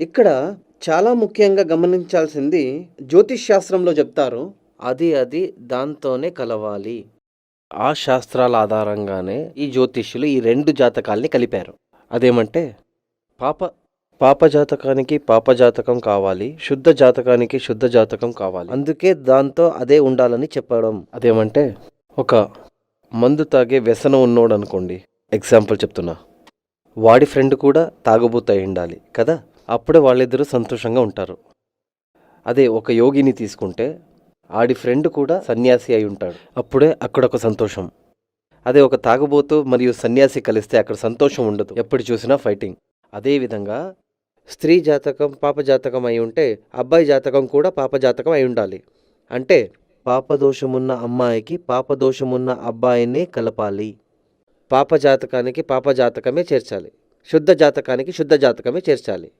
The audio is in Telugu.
ఇక్కడ చాలా ముఖ్యంగా గమనించాల్సింది జ్యోతిష్ శాస్త్రంలో చెప్తారు అది అది దాంతోనే కలవాలి. ఆ శాస్త్రాల ఆధారంగానే ఈ జ్యోతిష్యులు ఈ రెండు జాతకాల్ని కలిపారు. అదేమంటే పాప పాప జాతకానికి పాప జాతకం కావాలి శుద్ధ జాతకానికి శుద్ధ జాతకం కావాలి. అందుకే దాంతో అదే ఉండాలని చెప్పడం. అదేమంటే ఒక మందు తాగే వ్యసనం ఉన్నోడు అనుకోండి ఎగ్జాంపుల్ చెప్తున్నా. వాడి ఫ్రెండ్ కూడా తాగుబోతు అయి ఉండాలి కదా? అప్పుడే వాళ్ళిద్దరూ సంతోషంగా ఉంటారు. అదే ఒక యోగిని తీసుకుంటే ఆడి ఫ్రెండ్ కూడా సన్యాసి అయి ఉంటాడు. అప్పుడే అక్కడ ఒక సంతోషం. అదే ఒక తాగుబోతు మరియు సన్యాసి కలిస్తే అక్కడ సంతోషం ఉండదు. ఎప్పుడు చూసినా ఫైటింగ్. అదేవిధంగా స్త్రీ జాతకం పాప జాతకం అయి ఉంటే అబ్బాయి జాతకం కూడా పాప జాతకం అయి ఉండాలి. అంటే పాపదోషమున్న అమ్మాయికి పాపదోషమున్న అబ్బాయినే కలపాలి. పాప జాతకానికి పాప జాతకమే చేర్చాలి. శుద్ధ జాతకానికి శుద్ధ జాతకమే చేర్చాలి.